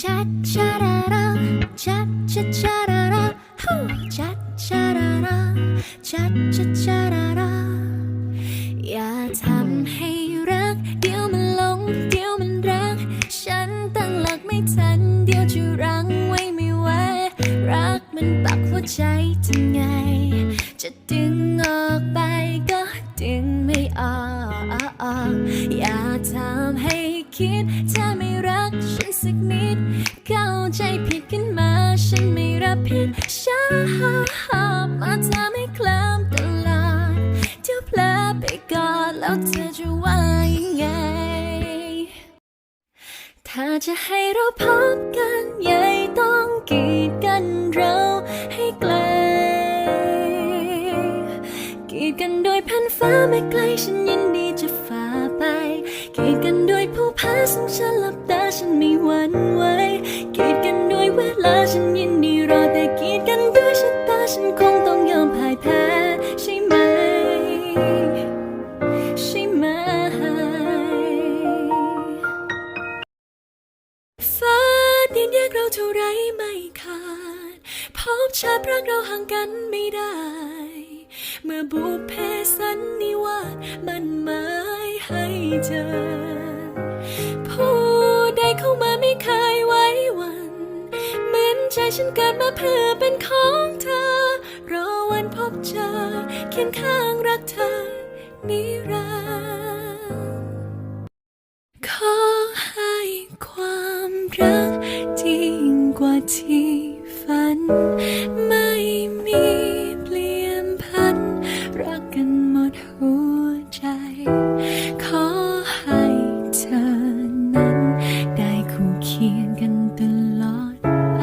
cha cha ra ra cha cha cha ra ra hoo cha cha ra ra cha cha cha ra ra อย่าทำให้รัก เดี๋ยวมันหลง เดี๋ยวมันรัก ฉันตั้งหลักไม่ทัน เดี๋ยวจะรั้งไว้ไม่ไหวรักมันปักหัวใจทำไง จะดึงออกไปก็ดึงไม่ออก อย่าทำให้คิดถ้าไม่ สักนิด เข้าใจผิดขึ้นมา ฉันไม่รับผิดฉันมาทำให้คลิ้มตลอดเดี๋ยวเพลอไปก่อนแล้วเธอจะว่ายังไง ถ้าจะให้เราพบกันใหญ่ต้องกีดกันเราให้ไกลกีดกันโดยพันฟ้าไม่ไกลฉันยิน เท่าไรไม่ขาด พบชาติรักเราห่างกันไม่ได้ เมื่อบุพเพสันนิวาสมันหมายให้เจอ ผู้ใดเข้ามาไม่เคยไว้วัน เหมือนใจฉันเกิดมาเพื่อเป็นของเธอ รอวันพบเจอเคียงข้างรักเธอ นิรันดร์ขอให้ความรักที่ยิ่งกว่า ที่ฝัน ไม่มีเปลี่ยนพัน รักกันหมดหัวใจ ขอให้เธอนั้น ได้คู่เคียงกันตลอดไป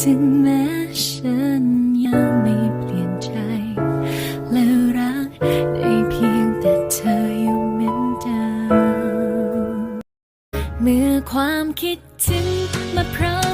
ถึงแม้ฉันยังไม่เปลี่ยนใจ และรักได้เพียงแต่เธออยู่เหมือนเดิมเมื่อความคิดถึงมาพร้อม